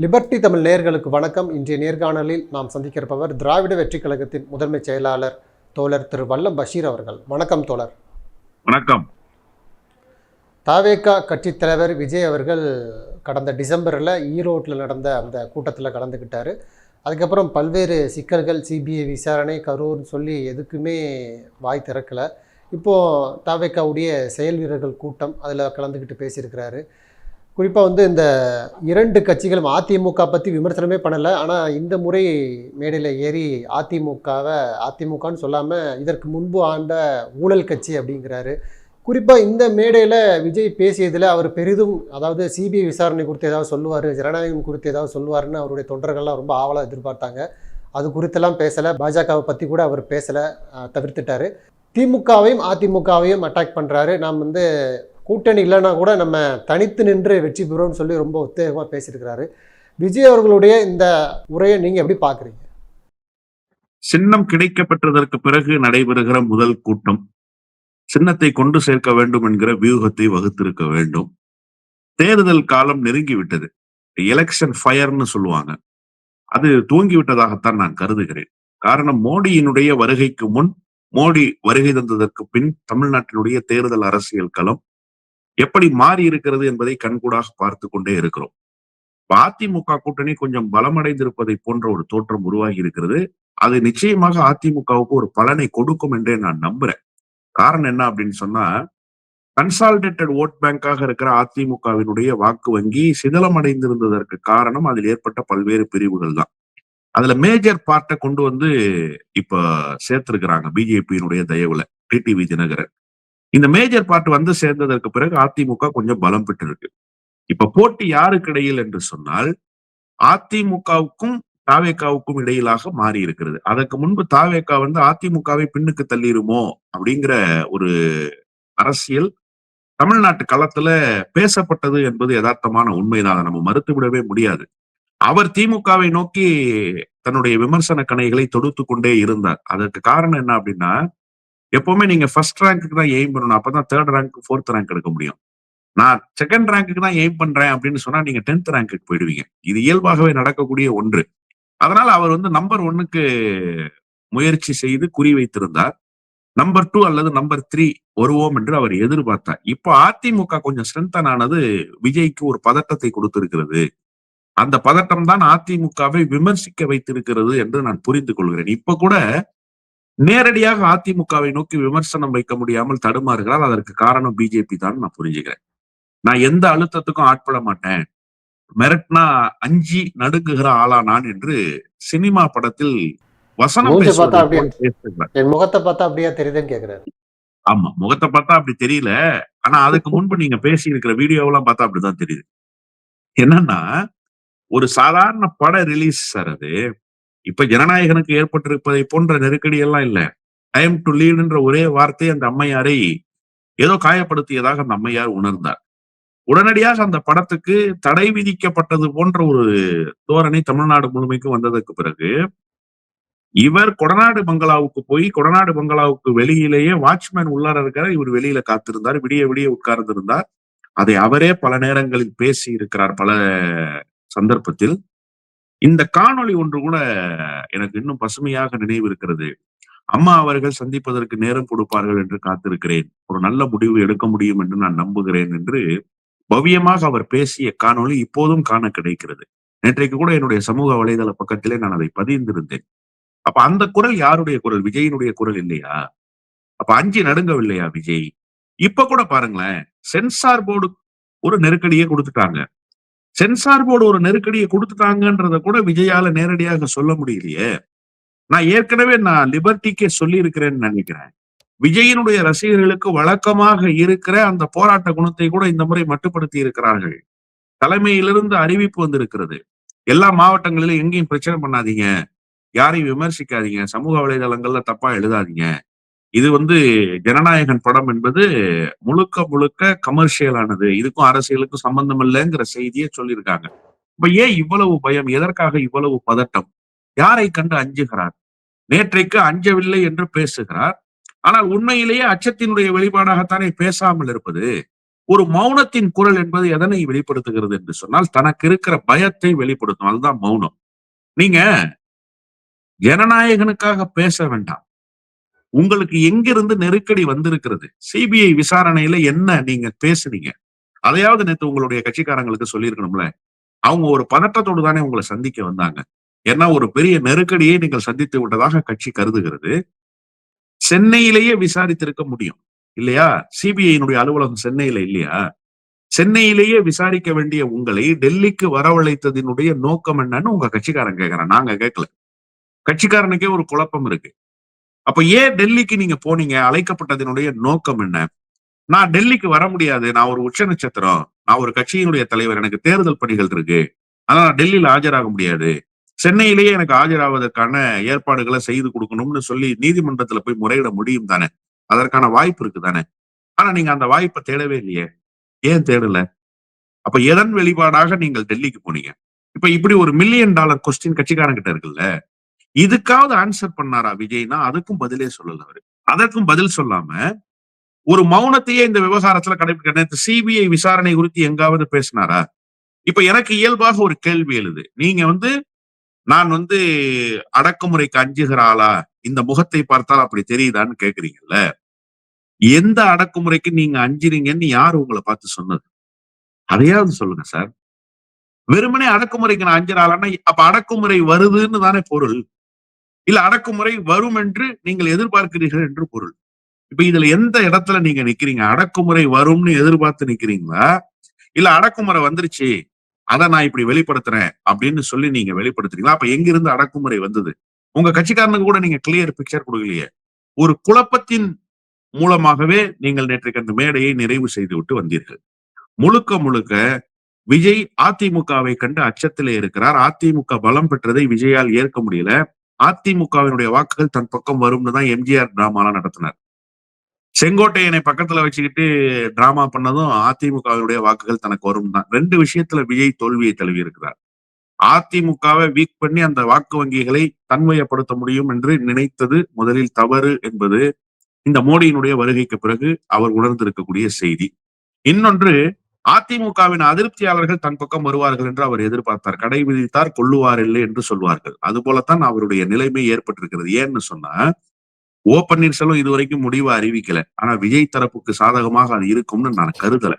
Liberty Tamil நேயர்களுக்கு வணக்கம். இன்றைய நேர்காணலில் நாம் சந்திக்கிறப்பவர் திராவிட வெற்றிக் கழகத்தின் முதன்மை செயலாளர் தோழர் திரு வல்லம் பஷீர் அவர்கள். வணக்கம் தோழர். வணக்கம். தாவேகா கட்சித் தலைவர் விஜய் அவர்கள் கடந்த டிசம்பரில் ஈரோட்டில் நடந்த அந்த கூட்டத்தில் கலந்துக்கிட்டாரு. அதுக்கப்புறம் பல்வேறு சிக்கல்கள் சிபிஐ விசாரணை கரூர்னு சொல்லி எதுக்குமே வாய் திறக்கலை. இப்போது தாவேக்காவுடைய செயல் வீரர்கள் கூட்டம் அதில் கலந்துக்கிட்டு பேசியிருக்கிறாரு. குறிப்பாக வந்து இந்த இரண்டு கட்சிகளும் அதிமுக பற்றி விமர்சனமே பண்ணலை. ஆனால் இந்த முறை மேடையில் ஏறி அதிமுகவை அதிமுகன்னு சொல்லாமல் இதற்கு முன்பு ஆண்ட ஊழல் கட்சி அப்படிங்கிறாரு. குறிப்பாக இந்த மேடையில் விஜய் பேசியதில் அவர் பெரிதும் அதாவது சிபிஐ விசாரணை குறித்து ஏதாவது சொல்லுவார் ஜனநாயகம் குறித்து ஏதாவது சொல்லுவாருன்னு அவருடைய தொண்டர்கள்லாம் ரொம்ப ஆவலாக எதிர்பார்த்தாங்க. அது குறித்தெல்லாம் பேசலை. பாஜகவை பற்றி கூட அவர் பேசலை தவிர்த்துட்டார். திமுகவையும் அதிமுகவையும் அட்டாக் பண்ணுறாரு நாம் வந்து கூட்டணி இல்லைன்னா கூட நம்ம தனித்து நின்று வெற்றி பெறுவோம்னு சொல்லி ரொம்ப உத்தேகமாக பேசியிருக்கிறாரு. விஜய் அவர்களுடைய இந்த உரையை நீங்கள் எப்படி பார்க்குறீங்க? சின்னம் கிடைக்கப்பட்டதற்கு பிறகு நடைபெறுகிற முதல் கூட்டம். சின்னத்தை கொண்டு சேர்க்க வேண்டும் என்கிற வியூகத்தை வகுத்திருக்க வேண்டும். தேர்தல் காலம் நெருங்கி விட்டது எலெக்ஷன் ஃபயர்னு சொல்லுவாங்க. அது தூங்கி விட்டதாகத்தான் நான் கருதுகிறேன். காரணம் மோடியினுடைய வருகைக்கு முன் மோடி வருகை தந்ததற்கு பின் தமிழ்நாட்டினுடைய தேர்தல் அரசியல் களம் எப்படி மாறி இருக்கிறது என்பதை கண்கூடாக பார்த்து கொண்டே இருக்கிறோம். அதிமுக கூட்டணி கொஞ்சம் பலமடைந்திருப்பதை போன்ற ஒரு தோற்றம் உருவாகி இருக்கிறது. அது நிச்சயமாக அதிமுகவுக்கு ஒரு பலனை கொடுக்கும் என்றே நான் நம்புறேன். காரணம் என்ன அப்படின்னு சொன்னா கன்சால்டேட்டட் ஓட் பேங்காக இருக்கிற அதிமுகவினுடைய வாக்கு வங்கி சிதலமடைந்திருந்ததற்கு காரணம் அதில் ஏற்பட்ட பல்வேறு பிரிவுகள் தான். அதுல மேஜர் பார்ட்டை கொண்டு வந்து இப்ப சேர்த்திருக்கிறாங்க. பிஜேபியினுடைய தயவுல டிடிவி தினகரன். இந்த மேஜர் பார்ட் வந்து சேர்ந்ததற்கு பிறகு அதிமுக கொஞ்சம் பலம் பெற்றிருக்கு. இப்ப போட்டி யாருக்கு இடையில் என்று சொன்னால் அதிமுகவுக்கும் தாவேக்காவுக்கும் இடையிலாக மாறி இருக்கிறது அதற்கு முன்பு தாவேக்கா வந்து அதிமுகவை பின்னுக்கு தள்ளிடுமோ அப்படிங்கிற ஒரு அரசியல் தமிழ்நாட்டு களத்துல பேசப்பட்டது என்பது யதார்த்தமான உண்மைதான். அதை நம்ம மறுத்து விடவே முடியாது. அவர் திமுகவை நோக்கி தன்னுடைய விமர்சன கணைகளை தொடுத்து கொண்டே இருந்தார். அதற்கு காரணம் என்ன அப்படின்னா எப்பவுமே நீங்க ஃபர்ஸ்ட் ரேங்க்கு தான் எய்ம் பண்ணணும். அப்பதான் தேர்ட் ரேங்க் ஃபோர்த் ரேங்க் எடுக்க முடியும். நான் செகண்ட் ரேங்க்கு தான் எய்ம் பண்றேன் அப்படின்னு சொன்னா நீங்க டென்த் ரேங்க்கு போயிடுவீங்க. இது இயல்பாகவே நடக்கக்கூடிய ஒன்று. அதனால அவர் வந்து நம்பர் ஒன்னுக்கு முயற்சி செய்து குறி வைத்திருந்தார். நம்பர் டூ அல்லது நம்பர் த்ரீ வருவோம் என்று அவர் எதிர்பார்த்தார். இப்போ அதிமுக கொஞ்சம் ஸ்ட்ரென்தன் ஆனது விஜய்க்கு ஒரு பதட்டத்தை கொடுத்திருக்கிறது. அந்த பதட்டம் தான் அதிமுகவை விமர்சிக்க வைத்திருக்கிறது என்று நான் புரிந்து கொள்கிறேன். இப்ப கூட நேரடியாக அதிமுகவை நோக்கி விமர்சனம் வைக்க முடியாமல் தடுமாறுகிறார். அதற்கு காரணம் பிஜேபி தான் நான் புரிஞ்சுக்கிறேன். நான் எந்த அழுத்தத்துக்கும் ஆட்பட மாட்டேன். மிரட்னா அஞ்சி நடுங்குகிற ஆளா நான் என்று சினிமா படத்தில் வசனம். என் முகத்தை பார்த்தா அப்படியே தெரியுதுன்னு ஆமா முகத்தை பார்த்தா அப்படி தெரியல. ஆனா அதுக்கு முன்பு நீங்க பேசி இருக்கிற வீடியோவெல்லாம் பார்த்தா அப்படிதான் தெரியுது. என்னன்னா ஒரு சாதாரண பட ரிலீஸ் சார் அது. இப்ப ஜனநாயகனுக்கு ஏற்பட்டிருப்பதை போன்ற நெருக்கடி எல்லாம் இல்ல டைம் டு லீவ்ன்ற ஒரே வார்த்தை அந்த அம்மையாரை ஏதோ காயப்படுத்தியதாக அந்த அம்மையார் உணர்ந்தார். உடனடியாக அந்த படத்துக்கு தடை விதிக்கப்பட்டது போன்ற ஒரு தோரணை தமிழ்நாடு முழுமைக்கும் வந்ததற்கு பிறகு இவர் கொடநாடு பங்களாவுக்கு போய் கொடநாடு பங்களாவுக்கு வெளியிலேயே வாட்ச்மேன் உள்ளார இருக்கிறார் இவர் வெளியில காத்திருந்தார் விடிய விடிய உட்கார்ந்திருந்தார். அதை அவரே பல நேரங்களில் பேசி இருக்கிறார். பல சந்தர்ப்பத்தில் இந்த காணொளி ஒன்று கூட எனக்கு இன்னும் பசுமையாக நினைவு இருக்கிறது அம்மா அவர்கள் சந்திப்பதற்கு நேரம் கொடுப்பார்கள் என்று காத்திருக்கிறேன். ஒரு நல்ல முடிவு எடுக்க முடியும் என்று நான் நம்புகிறேன் என்று பவ்யமாக அவர் பேசிய காணொளி இப்போதும் காண கிடைக்கிறது. நேற்றைக்கு கூட என்னுடைய சமூக வலைதள பக்கத்திலே நான் அதை பதிந்திருந்தேன். அப்ப அந்த குரல் யாருடைய குரல்? விஜயினுடைய குரல் இல்லையா? அப்ப அஞ்சு நடுங்கவில்லையா விஜய்? இப்ப கூட பாருங்களேன் சென்சார் போர்டு ஒரு நெருக்கடியே கொடுத்துட்டாங்க. சென்சார் போர்டு ஒரு நெருக்கடியை கொடுத்துட்டாங்கன்றத கூட விஜயால நேரடியாக சொல்ல முடியலையே. நான் ஏற்கனவே நான் லிபர்ட்டிக்கே சொல்லி இருக்கிறேன்னு நினைக்கிறேன். விஜயினுடைய ரசிகர்களுக்கு வழக்கமாக இருக்கிற அந்த போராட்ட குணத்தை கூட இந்த முறை மட்டுப்படுத்தி இருக்கிறார்கள். தலைமையிலிருந்து அறிவிப்பு வந்திருக்கிறது. எல்லா மாவட்டங்களிலும் எங்கேயும் பிரச்சனை பண்ணாதீங்க. யாரையும் விமர்சிக்காதீங்க. சமூக வலைதளங்கள்ல தப்பா எழுதாதீங்க. இது வந்து ஜனநாயகன் படம் என்பது முழுக்க முழுக்க கமர்ஷியலானது இதுக்கும் அரசியலுக்கும் சம்பந்தம் இல்லைங்கிற செய்தியை சொல்லியிருக்காங்க. இப்ப ஏன் இவ்வளவு பயம்? எதற்காக இவ்வளவு பதட்டம்? யாரை கண்டு அஞ்சுகிறார்? நேற்றைக்கு அஞ்சவில்லை என்று பேசுகிறார். ஆனால் உண்மையிலேயே அச்சத்தினுடைய வெளிப்பாடாகத்தானே பேசாமல் இருப்பது? ஒரு மௌனத்தின் குரல் என்பது எதனை வெளிப்படுத்துகிறது என்று சொன்னால் தனக்கு இருக்கிற பயத்தை வெளிப்படுத்தும். அதுதான் மௌனம். நீங்க ஜனநாயகனுக்காக பேச வேண்டாம். உங்களுக்கு எங்கிருந்து நெருக்கடி வந்திருக்கிறது? சிபிஐ விசாரணையில என்ன நீங்க பேசுனீங்க? அதையாவது நேத்து உங்களுடைய கட்சிக்காரங்களுக்கு சொல்லியிருக்கணும்ல. அவங்க ஒரு பதட்டத்தோடு தானே உங்களை சந்திக்க வந்தாங்க. ஏன்னா ஒரு பெரிய நெருக்கடியை நீங்கள் சந்தித்து விட்டதாக கட்சி கருதுகிறது. சென்னையிலேயே விசாரித்திருக்க முடியும். இல்லையா? சிபிஐனுடைய அலுவலகம் சென்னையில இல்லையா? சென்னையிலேயே விசாரிக்க வேண்டிய உங்களை டெல்லிக்கு வரவழைத்ததினுடைய நோக்கம் என்னன்னு உங்க கட்சிக்காரன் கேட்கிறேன் நாங்க கேட்கல கட்சிக்காரனுக்கே ஒரு குழப்பம் இருக்கு. அப்ப ஏன் டெல்லிக்கு நீங்க போனீங்க? அழைக்கப்பட்டதனுடைய நோக்கம் என்ன? நான் டெல்லிக்கு வர முடியாது. நான் ஒரு உச்ச நட்சத்திரம். நான் ஒரு கட்சியினுடைய தலைவர். எனக்கு தேர்தல் பணிகள் இருக்கு. ஆனா நான் டெல்லியில ஆஜராக முடியாது. சென்னையிலேயே எனக்கு ஆஜராவதற்கான ஏற்பாடுகளை செய்து கொடுக்கணும்னு சொல்லி நீதிமன்றத்துல போய் முறையிட முடியும் தானே? அதற்கான வாய்ப்பு இருக்கு தானே? ஆனா நீங்க அந்த வாய்ப்பை தேடவே இல்லையே. ஏன் தேடல? அப்ப எதன் வெளிப்பாடாக நீங்கள் டெல்லிக்கு போனீங்க? இப்ப இப்படி ஒரு மில்லியன் டாலர் கொஸ்டின் கட்சிக்காரங்கிட்ட இருக்குல்ல? இதுக்காவது ஆன்சர் பண்ணாரா விஜய்னா அதுக்கும் பதிலே சொல்லல அவரு. அதற்கும் பதில் சொல்லாம ஒரு மௌனத்தையே இந்த விவகாரத்துல கடைபிடிக்க சிபிஐ விசாரணை குறித்து எங்காவது பேசினாரா? இப்ப எனக்கு இயல்பாக ஒரு கேள்வி எழுது. நீங்க வந்து நான் வந்து அடக்குமுறைக்கு அஞ்சுகிற ஆளா? இந்த முகத்தை பார்த்தால் அப்படி தெரியுதான்னு கேக்குறீங்கல்ல? எந்த அடக்குமுறைக்கு நீங்க அஞ்சுறீங்கன்னு யார் உங்களை பார்த்து சொன்னது? அதையாவது சொல்லுங்க சார். வெறுமனே அடக்குமுறைக்கு நான் அஞ்சுறாளான்னா அப்ப அடக்குமுறை வருதுன்னு தானே பொருள். இல்ல அடக்குமுறை வரும் என்று நீங்கள் எதிர்பார்க்கிறீர்கள் என்று பொருள். இப்ப இதுல எந்த இடத்துல நீங்க நிக்கிறீங்க? அடக்குமுறை வரும்னு எதிர்பார்த்து நிக்கிறீங்களா? இல்ல அடக்குமுறை வந்துருச்சு அதை நான் இப்படி வெளிப்படுத்துறேன் அப்படின்னு சொல்லி நீங்க வெளிப்படுத்துறீங்களா? அப்ப எங்கிருந்து அடக்குமுறை வந்தது? உங்க கட்சிக்காரனுக்கு கூட நீங்க கிளியர் பிக்சர் கொடுக்கலையே. ஒரு குழப்பத்தின் மூலமாகவே நீங்கள் நேற்றைக்கு அந்த மேடையை நிறைவு செய்து விட்டு வந்தீர்கள். முழுக்க முழுக்க விஜய் அதிமுகவை கண்டு அச்சத்திலே இருக்கிறார். அதிமுக பலம் பெற்றதை விஜயால் ஏற்க முடியல. அதிமுகவினுடைய வாக்குகள் தன் பக்கம் வரும்னு தான் எம்ஜிஆர் டிராமாலாம் நடத்தினார். செங்கோட்டையனை பக்கத்துல வச்சுக்கிட்டு டிராமா பண்ணதும் அதிமுகவினுடைய வாக்குகள் தனக்கு வரும் தான். ரெண்டு விஷயத்துல விஜய் தோல்வியை தழுவி இருக்கிறார். அதிமுகவை வீக் பண்ணி அந்த வாக்கு வங்கிகளை தன்மையப்படுத்த முடியும் என்று நினைத்தது முதலில் தவறு என்பது இந்த மோடியினுடைய வருகைக்கு பிறகு அவர் உணர்ந்திருக்கக்கூடிய செய்தி. இன்னொன்று அதிமுகவின் அதிருப்தியாளர்கள் தன் பக்கம் வருவார்கள் என்று அவர் எதிர்பார்த்தார். கடை விதித்தார் கொள்ளுவார் இல்லை என்று சொல்வார்கள். அது போலத்தான் அவருடைய நிலைமை ஏற்பட்டிருக்கிறது. ஏன்னு சொன்னா ஓ பன்னீர்செல்வம் இதுவரைக்கும் முடிவை அறிவிக்கல. ஆனா விஜய் தரப்புக்கு சாதகமாக அது இருக்கும்னு நான் கருதல.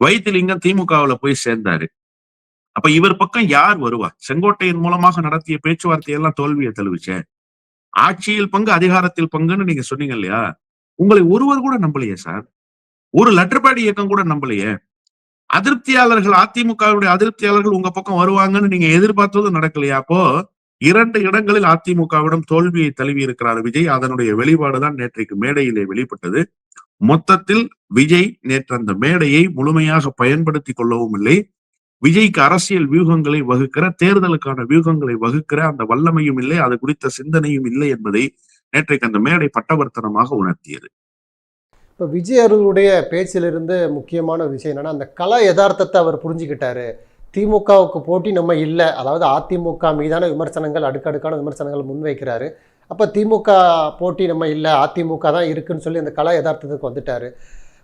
வைத்திலிங்கம் திமுகவுல போய் சேர்ந்தாரு. அப்ப இவர் பக்கம் யார் வருவா? செங்கோட்டையின் மூலமாக நடத்திய பேச்சுவார்த்தை எல்லாம் தோல்வியை தெளிவிச்சேன் ஆட்சியில் பங்கு அதிகாரத்தில் பங்குன்னு நீங்க சொன்னீங்க இல்லையா? உங்களை ஒருவர் கூட நம்பலையே சார். ஒரு லெட்டர்பேடி இயக்கம் கூட நம்பலையே. அதிருப்தியாளர்கள் அதிமுகவுடைய அதிருப்தியாளர்கள் உங்க பக்கம் வருவாங்கன்னு நீங்க எதிர்பார்த்தது நடக்கலையா. அப்போ இரண்டு இடங்களில் அதிமுகவிடம் தோல்வியை தழுவி இருக்கிறார் விஜய். அதனுடைய வெளிப்பாடுதான் நேற்றைக்கு மேடையிலே வெளிப்பட்டது. மொத்தத்தில் விஜய் நேற்று அந்த மேடையை முழுமையாக பயன்படுத்தி கொள்ளவும் இல்லை. விஜய்க்கு அரசியல் வியூகங்களை வகுக்கிற தேர்தலுக்கான வியூகங்களை வகுக்கிற அந்த வல்லமையும் இல்லை. அது குறித்த சிந்தனையும் இல்லை என்பதை நேற்றைக்கு அந்த மேடை பட்டவர்த்தனமாக உணர்த்தியது. இப்போ விஜய் அவர்களுடைய பேச்சிலிருந்து முக்கியமான ஒரு விஷயம் என்னென்னா அந்த கல யதார்த்தத்தை அவர் புரிஞ்சுக்கிட்டாரு. திமுகவுக்கு போட்டி நம்ம இல்லை. அதாவது அதிமுக மீதான விமர்சனங்கள் அடுக்கடுக்கான விமர்சனங்கள் முன்வைக்கிறாரு. அப்போ திமுக போட்டி நம்ம இல்லை அதிமுக தான் இருக்குன்னு சொல்லி அந்த கலா யதார்த்தத்துக்கு வந்துட்டார்.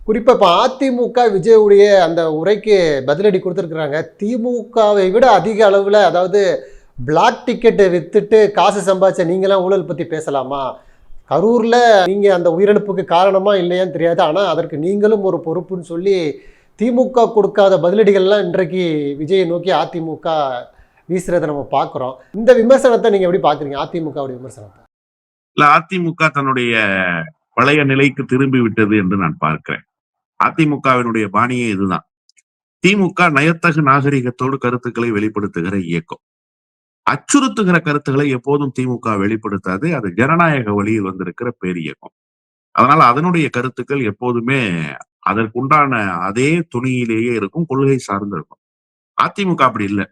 குறிப்பாக இப்போ அதிமுக விஜயுடைய அந்த உரைக்கு பதிலடி கொடுத்துருக்குறாங்க. திமுகவை விட அதிக அளவில் அதாவது பிளாக் டிக்கெட்டை விற்றுட்டு காசு சம்பாதிச்ச நீங்களாம் ஊழல் பற்றி பேசலாமா? கரூரில் நீங்கள் அந்த உயிரிழப்புக்கு காரணமா இல்லையான்னு தெரியாது. ஆனால் அதற்கு நீங்களும் ஒரு பொறுப்புன்னு சொல்லி திமுக கொடுக்காத பதிலடிகள்லாம் இன்றைக்கு விஜயை நோக்கி அதிமுக வீசுறதை நம்ம பார்க்குறோம். இந்த விமர்சனத்தை நீங்கள் எப்படி பார்க்குறீங்க? அதிமுகவுடைய விமர்சனத்தை. இல்ல அதிமுக தன்னுடைய பழைய நிலைக்கு திரும்பி விட்டது என்று நான் பார்க்கிறேன். அதிமுகவினுடைய பாணியே இதுதான். திமுக நயத்தகு நாகரிகத்தோடு கருத்துக்களை வெளிப்படுத்துகிற இயக்கம். அச்சுறுத்துகிற கருத்துக்களை எப்போதும் திமுக வெளிப்படுத்தாது. அது ஜனநாயக வழியில் வந்திருக்கிற பேரியக்கம். அதனால அதனுடைய கருத்துக்கள் எப்போதுமே அதற்குண்டான அதே துணியிலேயே இருக்கும் கொள்கை சார்ந்து இருக்கும். அதிமுக அப்படி இல்லை.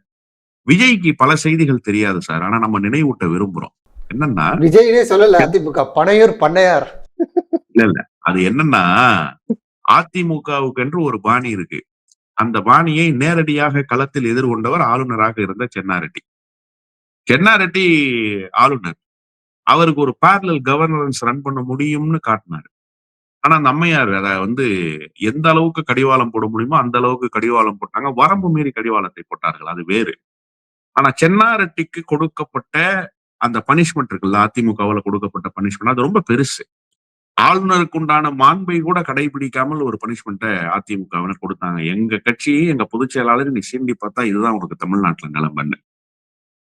விஜய்க்கு பல செய்திகள் தெரியாது சார். ஆனா நம்ம நினைவூட்ட விரும்புறோம். என்னன்னா விஜய்னே சொல்லல அதிமுக பனையூர் பண்ணையார். அது என்னன்னா அதிமுகவுக்கு என்று ஒரு பாணி இருக்கு. அந்த பாணியை நேரடியாக களத்தில் எதிர்கொண்டவர் ஆளுநராக இருந்த சென்னாரெட்டி. சென்னாரெட்டி ஆளுநர். அவருக்கு ஒரு பேரலல் கவர்னன்ஸ் ரன் பண்ண முடியும்னு காட்டினாரு. ஆனா அந்த அம்மையார் அதை வந்து எந்த அளவுக்கு கடிவாளம் போட முடியுமோ அந்த அளவுக்கு கடிவாளம் போட்டாங்க. வரம்பு மீறி கடிவாளத்தை போட்டார்கள். அது வேறு. ஆனா சென்னாரெட்டிக்கு கொடுக்கப்பட்ட அந்த பனிஷ்மெண்ட் இருக்குல்ல அதிமுகவில் கொடுக்கப்பட்ட பனிஷ்மெண்ட் அது ரொம்ப பெருசு. ஆளுநருக்கு உண்டான மாண்பை கூட கடைபிடிக்காமல் ஒரு பனிஷ்மெண்ட்டை அதிமுகவினர் கொடுத்தாங்க. எங்க கட்சி எங்க பொதுச் செயலாளர் நீ சீண்டி பார்த்தா இதுதான் உனக்கு தமிழ்நாட்டுல நிலம்பன்னு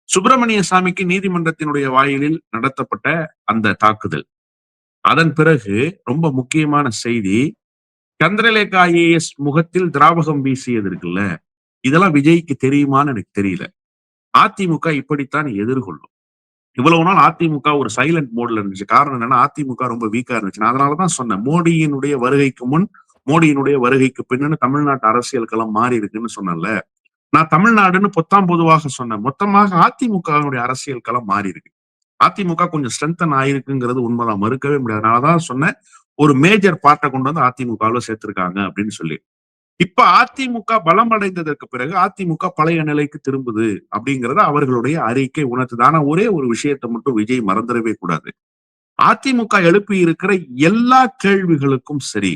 சுப்பிரமணிய சாமிக்கு நீதிமன்றத்தினுடைய வாயிலில் நடத்தப்பட்ட அந்த தாக்குதல். அதன் பிறகு ரொம்ப முக்கியமான செய்தி சந்திரலேகா ஐஏஎஸ் முகத்தில் திராவகம் வீசியது இருக்குல்ல இதெல்லாம் விஜய்க்கு தெரியுமான்னு எனக்கு தெரியல. அதிமுக இப்படித்தான் எதிர்கொள்ளும். இவ்வளவு நாள் அதிமுக ஒரு சைலண்ட் மோட்ல இருந்துச்சு. காரணம் என்னன்னா அதிமுக ரொம்ப வீக்கா இருந்துச்சு நான் அதனாலதான் சொன்னேன் மோடியினுடைய வருகைக்கு முன் மோடியினுடைய வருகைக்கு பின்னு தமிழ்நாட்டு அரசியல் களம் மாறி இருக்குன்னு சொன்னேன்ல. நான் தமிழ்நாடுன்னு பொத்தாம் பொதுவாக சொன்னேன். மொத்தமாக அதிமுகவினுடைய அரசியல் களம் மாறி இருக்கு. அதிமுக கொஞ்சம் ஸ்ட்ரென்தன் ஆயிருக்குங்கிறது உண்மைதான். மறுக்கவே முடியாது. அதனாலதான் சொன்னேன் ஒரு மேஜர் பார்ட்டை கொண்டு வந்து அதிமுகவில் சேர்த்திருக்காங்க அப்படின்னு சொல்லி. இப்ப அதிமுக பலம் அடைந்ததற்கு பிறகு அதிமுக பழைய நிலைக்கு திரும்புது அப்படிங்கறத அவர்களுடைய அறிக்கை உணர்த்துது. ஆனா ஒரே ஒரு விஷயத்தை மட்டும் விஜய் மறந்துடவே கூடாது. அதிமுக எழுப்பி இருக்கிற எல்லா கேள்விகளுக்கும் சரி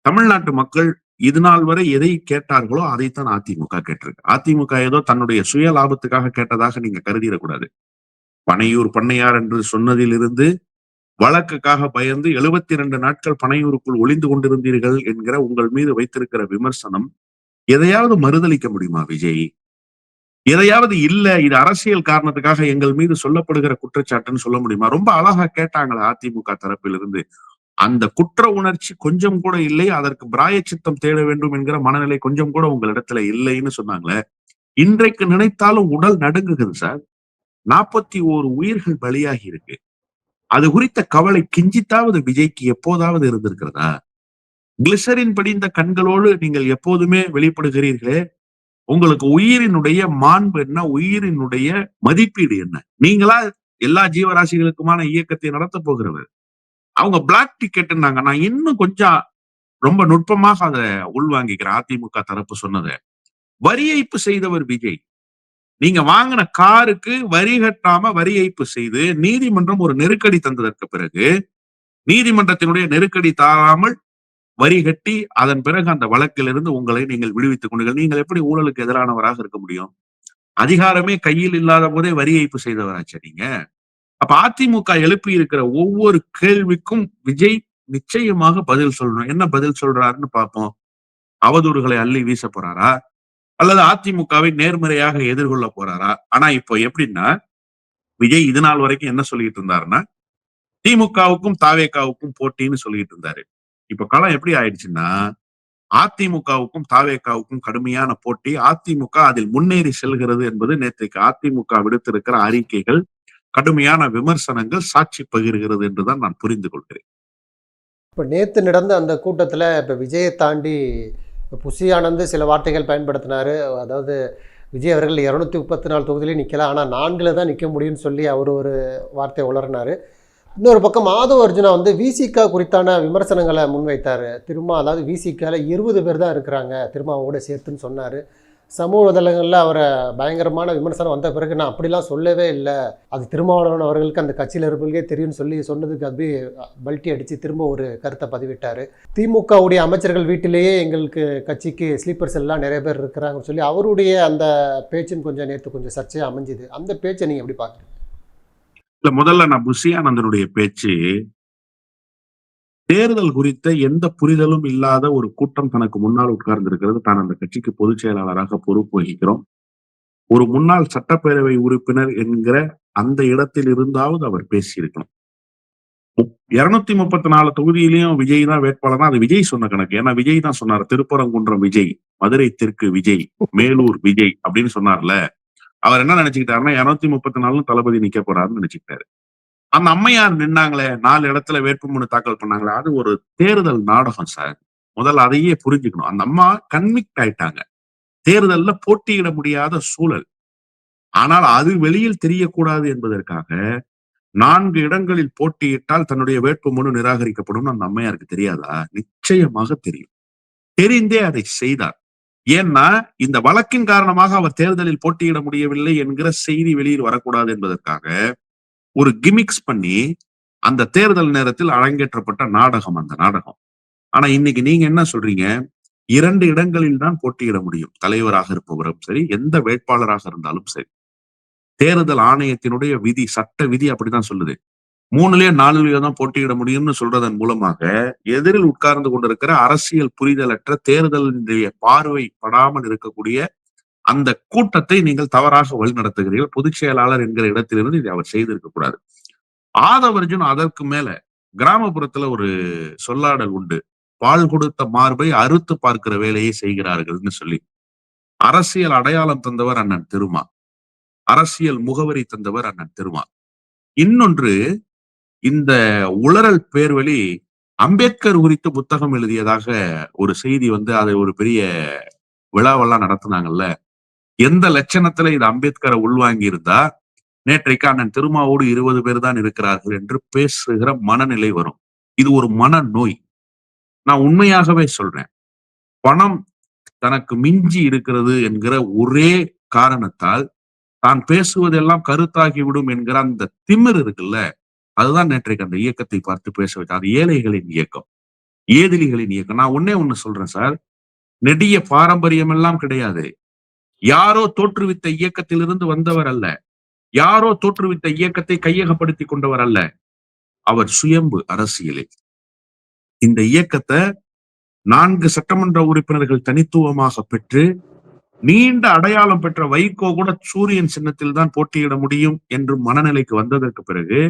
தமிழ்நாட்டு மக்கள் இது நாள் வரை எதை கேட்டார்களோ அதைத்தான் அதிமுக கேட்டிருக்கு. அதிமுக ஏதோ தன்னுடைய சுய லாபத்துக்காக கேட்டதாக நீங்க கருதிடக்கூடாது. பனையூர் பண்ணையார் என்று சொன்னதிலிருந்து வழக்குக்காக பயந்து எழுபத்தி இரண்டு நாட்கள் பனையூருக்குள் ஒளிந்து கொண்டிருந்தீர்கள் என்கிற உங்கள் மீது வைத்திருக்கிற விமர்சனம் எதையாவது மறுதளிக்க முடியுமா விஜய்? எதையாவது இல்ல இது அரசியல் காரணத்துக்காக எங்கள் மீது சொல்லப்படுகிற குற்றச்சாட்டுன்னு சொல்ல முடியுமா? ரொம்ப அழகா கேட்டாங்களா அதிமுக தரப்பிலிருந்து. அந்த குற்ற உணர்ச்சி கொஞ்சம் கூட இல்லை அதற்கு பிராயச்சித்தம் தேட வேண்டும் என்கிற மனநிலை கொஞ்சம் கூட உங்களிடத்துல இல்லைன்னு சொன்னாங்களே. இன்றைக்கு நினைத்தாலும் உடல் நடுங்குகிறது சார். நாற்பத்தி ஓரு உயிர்கள் பலியாகி இருக்கு. அது குறித்த கவலை கிஞ்சித்தாவது விஜய்க்கு எப்போதாவது இருந்திருக்கிறதா? கிளிசரின் படிந்த கண்களோடு நீங்கள் எப்போதுமே வெளிப்படுகிறீர்களே. உங்களுக்கு உயிரினுடைய மாண்பு என்ன? உயிரினுடைய மதிப்பீடு என்ன? நீங்களா எல்லா ஜீவராசிகளுக்குமான இயக்கத்தை நடத்த போகிறவர். அவங்க பிளாக் டிக்கெட்னாங்க நான் இன்னும் கொஞ்சம் ரொம்ப நுட்பமாக அதை உள்வாங்கிக்கிறேன். அதிமுக தரப்பு சொன்னதை. வரி ஏய்ப்பு செய்தவர் விஜய். நீங்க வாங்கின காருக்கு வரி கட்டாம வரி ஏய்ப்பு செய்து நீதிமன்றம் ஒரு நெருக்கடி தந்ததற்கு பிறகு நீதிமன்றத்தினுடைய நெருக்கடி தாழாமல் வரி கட்டி அதன் பிறகு அந்த வழக்கிலிருந்து உங்களை நீங்கள் விடுவித்துக் கொண்டீர்கள் நீங்கள் எப்படி ஊழலுக்கு எதிரானவராக இருக்க முடியும்? அதிகாரமே கையில் இல்லாத போதே வரி ஏய்ப்பு செய்தவராச்சு நீங்க. அப்ப அதிமுக எழுப்பி இருக்கிற ஒவ்வொரு கேள்விக்கும் விஜய் நிச்சயமாக பதில் சொல்லணும். என்ன பதில் சொல்றாருன்னு பார்ப்போம். அவதூறுகளை அள்ளி வீச போறாரா? அல்லது அதிமுகவை நேர்மறையாக எதிர்கொள்ள போறாரா? ஆனா இப்போ எப்படின்னா விஜய் இது நாள் வரைக்கும் என்ன சொல்லிட்டு இருந்தாருன்னா திமுகவுக்கும் தாவேக்காவுக்கும் போட்டின்னு சொல்லிட்டு இருந்தாரு. இப்ப களம் எப்படி ஆயிடுச்சுன்னா அதிமுகவுக்கும் தாவேக்காவுக்கும் கடுமையான போட்டி. அதிமுக அதில் முன்னேறி செல்கிறது என்பது நேற்றைக்கு அதிமுக விடுத்திருக்கிற அறிக்கைகள். கடுமையான விமர்சனங்கள் சாட்சி பகிர்கிறது என்றுதான் நான் புரிந்து கொள்கிறேன். இப்போ நேற்று நடந்த அந்த கூட்டத்தில் இப்போ விஜயை தாண்டி புஷி ஆனந்து சில வார்த்தைகள் பயன்படுத்தினார். அதாவது விஜய் அவர்கள் இரநூத்தி முப்பத்தி நாலு தொகுதியிலே நிற்கலாம் ஆனால் நான்கில் தான் நிற்க முடியும்னு சொல்லி அவர் ஒரு வார்த்தை உளறினார். இன்னொரு பக்கம் மாதவ அர்ஜுனா வந்து விசிகா குறித்தான விமர்சனங்களை முன்வைத்தார். திரும்ப அதாவது விசிகாவில் இருபது பேர் தான் இருக்கிறாங்க திருமாவோட சேர்த்துன்னு சொன்னார். சமூக வலைதளங்களில் அவரை பயங்கரமான விமர்சனம் வந்த பிறகு நான் அப்படிலாம் சொல்லவே இல்லை. அது திருமாவளவன் அவர்களுக்கு அந்த கட்சியில் இருப்பவர்களுக்கே தெரியும்னு சொல்லி சொன்னதுக்கு அப்படியே பல்ட்டி அடித்து திரும்ப ஒரு கருத்தை பதிவிட்டார். திமுகவுடைய அமைச்சர்கள் வீட்டிலேயே எங்களுக்கு கட்சிக்கு ஸ்லீப்பர்ஸ் எல்லாம் நிறைய பேர் இருக்கிறாங்கன்னு சொல்லி அவருடைய அந்த பேச்சும் கொஞ்சம் நேற்று கொஞ்சம் சர்ச்சையாக அமைஞ்சுது. அந்த பேச்சை நீங்கள் எப்படி பார்க்குறீங்க? இல்லை முதல்ல நான் புஷியானந்தனுடைய பேச்சு தேர்தல் குறித்த எந்த புரிதலும் இல்லாத ஒரு கூட்டம் தனக்கு முன்னால் உட்கார்ந்து இருக்கிறது தான் அந்த கட்சிக்கு பொதுச் செயலாளராக பொறுப்பு வகிக்கிறோம். ஒரு முன்னாள் சட்டப்பேரவை உறுப்பினர் என்கிற அந்த இடத்தில் இருந்தாவது அவர் பேசியிருக்கணும். இருநூத்தி முப்பத்தி நாலு தொகுதியிலையும் விஜய் தான் வேட்பாளர்னா அது விஜய் சொன்ன கணக்கு. ஏன்னா விஜய் தான் சொன்னார் திருப்பரங்குன்றம் விஜய் மதுரை தெற்கு விஜய் மேலூர் விஜய் அப்படின்னு சொன்னார்ல. அவர் என்ன நினைச்சுக்கிட்டாருன்னா இருநூத்தி முப்பத்தி நாலு தளபதி நிக்க போறாருன்னு நினைச்சுக்கிட்டாரு. அந்த அம்மையார் நின்னாங்களே நாலு இடத்துல வேட்புமனு தாக்கல் பண்ணாங்களே அது ஒரு தேர்தல் நாடகம் சார். முதல்ல அதையே புரிஞ்சுக்கணும். அந்த அம்மா கன்விக்ட் ஆயிட்டாங்க. தேர்தல்ல போட்டியிட முடியாத சூழல். ஆனால் அது வெளியில் தெரியக்கூடாது என்பதற்காக நான்கு இடங்களில் போட்டியிட்டால் தன்னுடைய வேட்புமனு நிராகரிக்கப்படும் அந்த அம்மையாருக்கு தெரியாதா? நிச்சயமாக தெரியும். தெரிந்தே அதை செய்தார். ஏன்னா இந்த வழக்கின் காரணமாக அவர் தேர்தலில் போட்டியிட முடியவில்லை என்கிற செய்தி வெளியில் வரக்கூடாது என்பதற்காக ஒரு கிமிக்ஸ் பண்ணி அந்த தேர்தல் நேரத்தில் அரங்கேற்றப்பட்ட நாடகம் அந்த நாடகம். ஆனா இன்னைக்கு நீங்க என்ன சொல்றீங்க? இரண்டு இடங்களில் தான் போட்டியிட முடியும். தலைவராக இருப்பவரும் சரி எந்த வேட்பாளராக இருந்தாலும் சரி. தேர்தல் ஆணையத்தினுடைய விதி சட்ட விதி அப்படிதான் சொல்லுது. மூணுலயோ நாலுலயோ தான் போட்டியிட முடியும்னு சொல்றதன் மூலமாக எதிரில் உட்கார்ந்து கொண்டிருக்கிற அரசியல் புரிதலற்ற தேர்தலினுடைய பார்வை படாமல் இருக்கக்கூடிய அந்த கூட்டத்தை நீங்கள் தவறாக வழிநடத்துகிறீர்கள். பொதுச் செயலாளர் என்கிற இடத்திலிருந்து இதை அவர் செய்திருக்க கூடாது. ஆதவர்ஜுன் அதற்கு மேல கிராமப்புறத்துல ஒரு சொல்லாடல் உண்டு. பால் கொடுத்த மார்பை அறுத்து பார்க்கிற வேலையை செய்கிறார்கள்னு சொல்லி. அரசியல் அடையாளம் தந்தவர் அண்ணன் திருமா. அரசியல் முகவரி தந்தவர் அண்ணன் திருமா. இன்னொன்று இந்த உளறல் பேர்வழி அம்பேத்கர் குறித்து புத்தகம் எழுதியதாக ஒரு செய்தி வந்து அதை ஒரு பெரிய விழாவெல்லாம் நடத்துனாங்கல்ல. எந்த லட்சணத்துல இது அம்பேத்கரை உள்வாங்கி இருந்தா நேற்றைக்கு அண்ணன் திருமாவோடு இருபது பேர் தான் இருக்கிறார்கள் என்று பேசுகிற மனநிலை வரும். இது ஒரு மனநோய். நான் உண்மையாகவே சொல்றேன். பணம் தனக்கு மிஞ்சி இருக்கிறது என்கிற ஒரே காரணத்தால் தான் பேசுவதெல்லாம் கருத்தாகிவிடும் என்கிற அந்த திமிர் இருக்குல்ல? அதுதான் நேற்றைக்கு அந்த இயக்கத்தை பார்த்து பேச வச்சு அது ஏழைகளின் இயக்கம். ஏதிலிகளின் இயக்கம். நான் ஒன்னே ஒண்ணு சொல்றேன் சார். நெடிய பாரம்பரியம் எல்லாம் கிடையாது. யாரோ தோற்றுவித்த இயக்கத்திலிருந்து வந்தவர் அல்ல. யாரோ தோற்றுவித்த இயக்கத்தை கையகப்படுத்தி கொண்டவர் அல்ல. அவர் சுயம்பு அரசியலில் இந்த இயக்கத்தை நான்கு சட்டமன்ற உறுப்பினர்கள் தனித்துவமாக பெற்று நீண்ட அடையாளம் பெற்ற வைகோ கூட சூரியன் சின்னத்தில் தான் போட்டியிட முடியும் என்று மனநிலைக்கு வந்ததற்கு பிறகு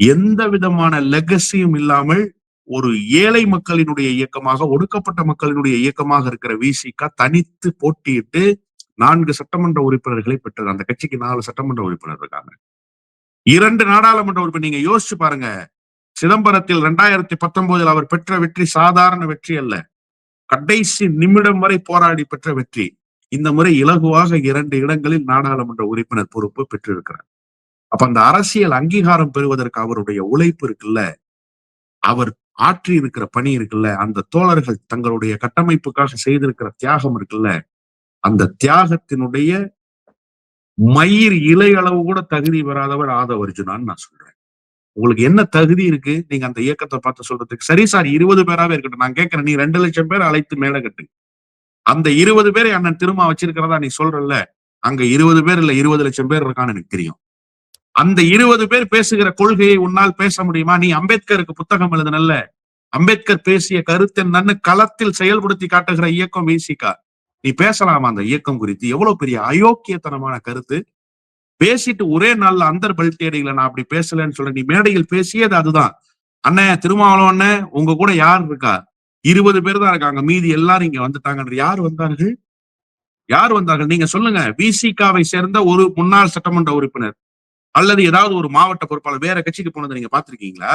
எந்த விதமான லெகசியும் இல்லாமல் ஒரு ஏழை மக்களினுடைய இயக்கமாக ஒடுக்கப்பட்ட மக்களினுடைய இயக்கமாக இருக்கிற விசிக தனித்து போட்டியிட்டு நான்கு சட்டமன்ற உறுப்பினர்களை பெற்றது. அந்த கட்சிக்கு நாலு சட்டமன்ற உறுப்பினர் இருக்காங்க. இரண்டு நாடாளுமன்ற உறுப்பினர் நீங்க யோசிச்சு பாருங்க. சிதம்பரத்தில் ரெண்டாயிரத்தி பத்தொன்பதில் அவர் பெற்ற வெற்றி சாதாரண வெற்றி அல்ல. கடைசி நிமிடம் வரை போராடி பெற்ற வெற்றி. இந்த முறை இலகுவாக இரண்டு இடங்களில் நாடாளுமன்ற உறுப்பினர் பொறுப்பு பெற்றிருக்கிறார். அப்ப அந்த அரசியல் அங்கீகாரம் பெறுவதற்கு அவருடைய உழைப்பு இருக்குல்ல? அவர் ஆற்றி இருக்கிற பணி இருக்குல்ல? அந்த தோழர்கள் தங்களுடைய கட்டமைப்புக்காக செய்திருக்கிற தியாகம் இருக்குல்ல? அந்த தியாகத்தினுடைய மயிர் இலை அளவு கூட தகுதி பெறாதவர் ஆதவர்ஜுனான்னு நான் சொல்றேன். உங்களுக்கு என்ன தகுதி இருக்கு? நீங்க அந்த இயக்கத்தை பார்த்து சொல்றதுக்கு சரி சார் இருபது பேராவே இருக்கட்டும். நான் கேட்கிறேன் நீ ரெண்டு லட்சம் பேர் அழைத்து மேல கட்டு. அந்த இருபது பேரை அண்ணன் திரும்ப வச்சிருக்கிறதா நீ சொல்றல்ல? அங்க இருபது பேர் இல்ல இருபது லட்சம் பேர் இருக்கான்னு எனக்கு தெரியும். அந்த இருபது பேர் பேசுகிற கொள்கையை உன்னால் பேச முடியுமா? நீ அம்பேத்கருக்கு புத்தகம் எழுதுனல்ல? அம்பேத்கர் பேசிய கருத்து என்னன்னு களத்தில் செயல்படுத்தி காட்டுகிற இயக்கம் வீசிக்கா? நீ பேசலாமா அந்த இயக்கம் குறித்து? எவ்வளவு பெரிய அயோக்கியத்தனமான கருத்து? பேசிட்டு ஒரே நாள்ல அந்தர் பல்தேடிகளை நான் அப்படி பேசலன்னு சொல்ல நீ மேடையில் பேசியது அதுதான். அண்ணே திருமாவளவன் அண்ணே உங்க கூட யார் இருக்கா? இருபது பேர் தான் இருக்காங்க மீதி எல்லாரும் இங்க வந்துட்டாங்கன்ற யார் வந்தார்கள்? யார் வந்தார்கள்? நீங்க சொல்லுங்க. விசிகாவை சேர்ந்த ஒரு முன்னாள் சட்டமன்ற உறுப்பினர் அல்லது ஏதாவது ஒரு மாவட்ட பொறுப்பாளர் வேற கட்சிக்கு போனதை நீங்க பாத்திருக்கீங்களா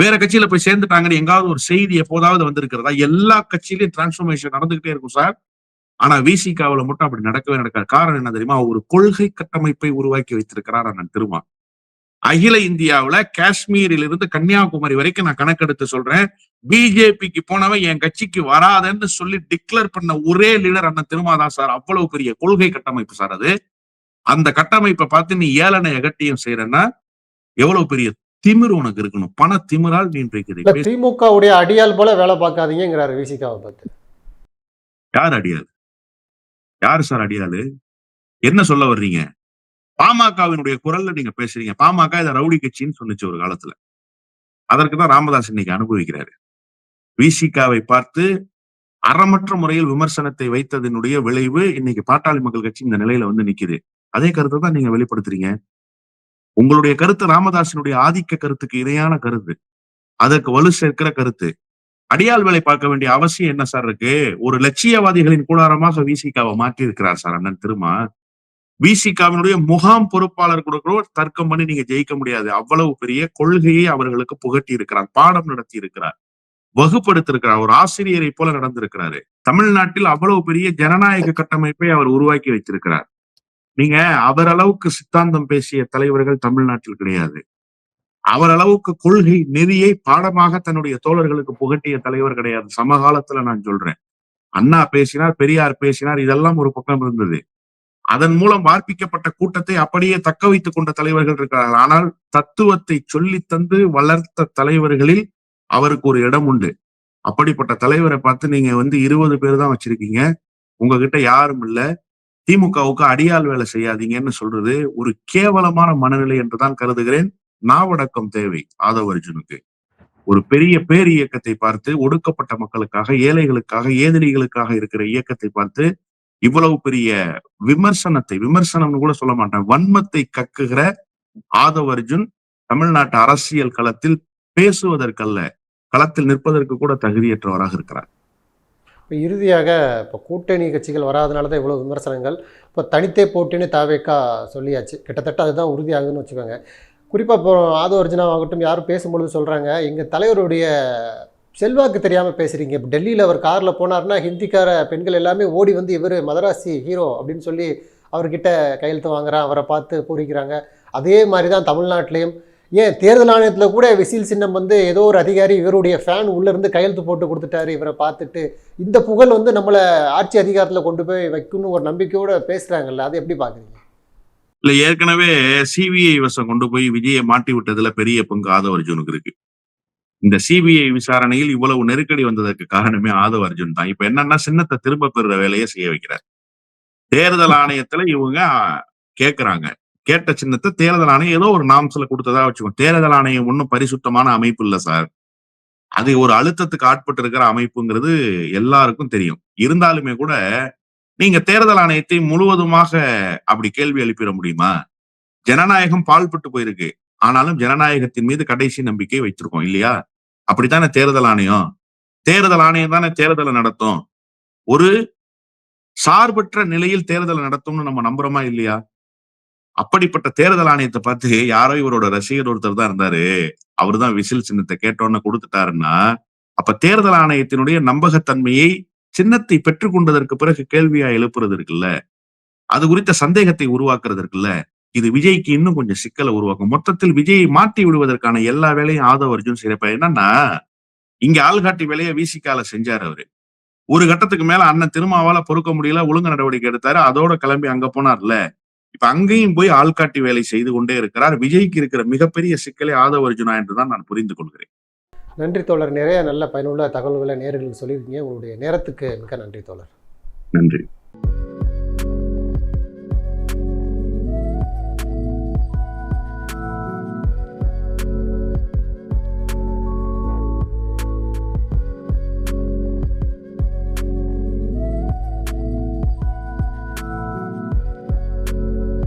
வேற கட்சியில போய் சேர்ந்துட்டாங்கன்னு எங்காவது ஒரு செய்தி எப்போதாவது வந்திருக்கிறதா? எல்லா கட்சியிலயும் டிரான்ஸ்பர்மேஷன் நடந்துகிட்டே இருக்கும் சார். ஆனா விசிகாவில மட்டும் அப்படி நடக்கவே நடக்காது. காரணம் என்ன தெரியுமா? ஒரு கொள்கை கட்டமைப்பை உருவாக்கி வைத்திருக்கிறார் அண்ணன் திருமா அகில இந்தியாவுல காஷ்மீரில் இருந்து கன்னியாகுமரி வரைக்கும் நான் கணக்கெடுத்து சொல்றேன். பிஜேபிக்கு போனவன் என் கட்சிக்கு வராதன்னு சொல்லி டிக்ளேர் பண்ண ஒரே லீடர் அண்ணன் திருமாதான் சார். அவ்வளவு பெரிய கொள்கை கட்டமைப்பு சார் அது. அந்த கட்டமைப்பை பார்த்து நீ ஏளனை அகட்டியம் செய்யறன்னா எவ்வளவு பெரிய திமிர் உனக்கு இருக்கணும். பண திமிரால் நீ இன்றைக்கு திமுகவுடைய அடியால் போல வேலை பார்க்காதீங்கிறாரு விசிகாவை பார்த்து. யார் அடியாள்? யார் சார் அடியாளு? என்ன சொல்ல வர்றீங்க? பாமகவினுடைய குரல்ல நீங்க பேசுறீங்க. பாமக இதை ரவுடி கட்சின்னு சொன்னுச்சு ஒரு காலத்துல. அதற்கு தான் ராமதாஸ் இன்னைக்கு அனுபவிக்கிறாரு. விசிகாவை பார்த்து அறமற்ற முறையில் விமர்சனத்தை வைத்ததனுடைய விளைவு இன்னைக்கு பாட்டாளி மக்கள் கட்சி இந்த நிலையில வந்து நிக்குது. அதே கருத்தை தான் நீங்க வெளிப்படுத்துறீங்க. உங்களுடைய கருத்து ராமதாசனுடைய ஆதிக்க கருத்துக்கு இணையான கருத்து. அதற்கு வலு சேர்க்கிற கருத்து. அடியாள் வேலை பார்க்க வேண்டிய அவசியம் என்ன சார் இருக்கு? ஒரு லட்சியவாதிகளின் கூடாரமாக விசிகாவை மாற்றி இருக்கிறார் சார் அண்ணன் திருமா. விசிகாவினுடைய முகாம் பொறுப்பாளர் கூட தர்க்கம் பண்ணி நீங்க ஜெயிக்க முடியாது. அவ்வளவு பெரிய கொள்கையை அவர்களுக்கு புகட்டி இருக்கிறார் பாடம் நடத்தி இருக்கிறார் வகுப்படுத்திருக்கிறார். ஒரு ஆசிரியரை போல நடந்திருக்கிறாரு. தமிழ்நாட்டில் அவ்வளவு பெரிய ஜனநாயக கட்டமைப்பை அவர் உருவாக்கி வைத்திருக்கிறார். நீங்க அவர் அளவுக்கு சித்தாந்தம் பேசிய தலைவர்கள் தமிழ்நாட்டில் கிடையாது. அவர் அளவுக்கு கொள்கை நெறியை பாடமாக தன்னுடைய தோழர்களுக்கு புகட்டிய தலைவர் கிடையாது. சமகாலத்துல நான் சொல்றேன். அண்ணா பேசினார் பெரியார் பேசினார் இதெல்லாம் ஒரு பக்கம் இருந்தது. அதன் மூலம் வார்ப்பிக்கப்பட்ட கூட்டத்தை அப்படியே தக்க வைத்துக் கொண்ட தலைவர்கள் இருக்கிறார்கள். ஆனால் தத்துவத்தை சொல்லி தந்து வளர்த்த தலைவர்களில் அவருக்கு ஒரு இடம் உண்டு. அப்படிப்பட்ட தலைவரை பார்த்து நீங்க வந்து இருபது பேர் தான் வச்சிருக்கீங்க. உங்ககிட்ட யாரும் இல்ல. திமுகவுக்கு அடியாள் வேலை செய்யாதீங்கன்னு சொல்றது ஒரு கேவலமான மனநிலை என்றுதான் கருதுகிறேன். நாவடக்கம் தேவை ஆதவ அர்ஜுனுக்கு. ஒரு பெரிய பேர் இயக்கத்தை பார்த்து ஒடுக்கப்பட்ட மக்களுக்காக ஏழைகளுக்காக ஏதிரிகளுக்காக இருக்கிற இயக்கத்தை பார்த்து இவ்வளவு பெரிய விமர்சனத்தை விமர்சனம்னு கூட சொல்ல மாட்டேன் வன்மத்தை கக்குகிற ஆதவ அர்ஜுன் தமிழ்நாட்டு அரசியல் களத்தில் பேசுவதற்கல்ல களத்தில் நிற்பதற்கு கூட தகுதியற்றவராக இருக்கிறார். இப்போ இறுதியாக இப்போ கூட்டணி கட்சிகள் வராதனால தான் இவ்வளோ விமர்சனங்கள். இப்போ தனித்தே போட்டின்னு தாவேக்கா சொல்லியாச்சு. கிட்டத்தட்ட அதுதான் உறுதியாகுதுன்னு வச்சுக்கோங்க. குறிப்பாக இப்போ ஆதவ அர்ஜுனாவாகட்டும் யாரும் பேசும்பொழுது சொல்கிறாங்க எங்கள் தலைவருடைய செல்வாக்கு தெரியாமல் பேசுகிறீங்க இப்போ டெல்லியில் அவர் காரில் போனார்னா ஹிந்திக்கார பெண்கள் எல்லாமே ஓடி வந்து இவர் மதராசி ஹீரோ அப்படின்னு சொல்லி அவர்கிட்ட கையெழுத்து வாங்குறான் அவரை பார்த்து பூரிக்கிறாங்க. அதே மாதிரி தான் தமிழ்நாட்டிலையும் ஏன் தேர்தல் ஆணையத்தில் கூட விசில் சின்னம் வந்து ஏதோ ஒரு அதிகாரி இவருடைய ஃபேன் உள்ளேருந்து கையெழுத்து போட்டு கொடுத்துட்டாரு. இவரை பார்த்துட்டு இந்த புகழ் வந்து நம்மளை ஆட்சி அதிகாரத்தில் கொண்டு போய் வைக்கணும்னு ஒரு நம்பிக்கையோட பேசுகிறாங்கல்ல அதை எப்படி பார்க்குறீங்க? இல்லை ஏற்கனவே சிபிஐ வசம் கொண்டு போய் விஜயை மாட்டி விட்டதுல பெரிய பங்கு ஆதவ அர்ஜுனுக்கு இருக்கு. இந்த சிபிஐ விசாரணையில் இவ்வளவு நெருக்கடி வந்ததற்கு காரணமே ஆதவ அர்ஜுன் தான். இப்ப என்னன்னா சின்னத்தை திரும்ப பெறுற வேலையை செய்ய வைக்கிறார். தேர்தல் ஆணையத்துல இவங்க கேட்குறாங்க கேட்ட சின்னத்தை தேர்தல் ஆணையம் ஏதோ ஒரு நாம்சல கொடுத்ததா வச்சுக்கோ. தேர்தல் ஆணையம் ஒன்றும் பரிசுத்தமான அமைப்பு இல்ல சார். அது ஒரு அழுத்தத்துக்கு ஆட்பட்டு இருக்கிற அமைப்புங்கிறது எல்லாருக்கும் தெரியும். இருந்தாலுமே கூட நீங்க தேர்தல் ஆணையத்தை முழுவதுமாக அப்படி கேள்வி எழுப்பிட முடியுமா? ஜனநாயகம் பால்பட்டு போயிருக்கு. ஆனாலும் ஜனநாயகத்தின் மீது கடைசி நம்பிக்கை வைத்திருக்கோம் இல்லையா? அப்படித்தானே தேர்தல் ஆணையம்? தேர்தல் ஆணையம் தானே தேர்தலை நடத்தும். ஒரு சார்பற்ற நிலையில் தேர்தலை நடத்தும்னு நம்ம நம்புறோமா இல்லையா? அப்படிப்பட்ட தேர்தல் ஆணையத்தை பார்த்து யாரோ இவரோட ரசிகர் ஒருத்தர் தான் இருந்தாரு. அவர்தான் விசில் சின்னத்தை கேட்டோன்னு கொடுத்துட்டாருன்னா அப்ப தேர்தல் ஆணையத்தினுடைய நம்பகத்தன்மையை சின்னத்தை பெற்றுக் கொண்டதற்கு பிறகு கேள்வியா எழுப்புறது இருக்குல்ல? அது குறித்த சந்தேகத்தை உருவாக்குறது இருக்குல்ல? இது விஜய்க்கு இன்னும் கொஞ்சம் சிக்கலை உருவாக்கும். மொத்தத்தில் விஜயை மாட்டி விடுவதற்கான எல்லா வேலையும் ஆதவ அர்ஜுன் செய்யறப்ப என்னன்னா இங்க ஆள்காட்டி வேலையை வீசிக்கால செஞ்சாரு அவரு. ஒரு கட்டத்துக்கு மேல அண்ணன் திருமாவால பொறுக்க முடியல ஒழுங்கு நடவடிக்கை எடுத்தாரு அதோட கிளம்பி அங்க போனார்ல. இப்ப அங்கேயும் போய் ஆள்காட்டி வேலை செய்து கொண்டே இருக்கிறார். விஜய்க்கு இருக்கிற மிகப்பெரிய சிக்கலை ஆதவ அர்ஜுனா என்றுதான் நான் புரிந்து கொள்கிறேன். நன்றி தோழர். நிறைய நல்ல பயனுள்ள தகவல்களை நேர்களுக்கு சொல்லியிருக்கீங்க. உங்களுடைய நேரத்துக்கு மிக நன்றி தோழர். நன்றி.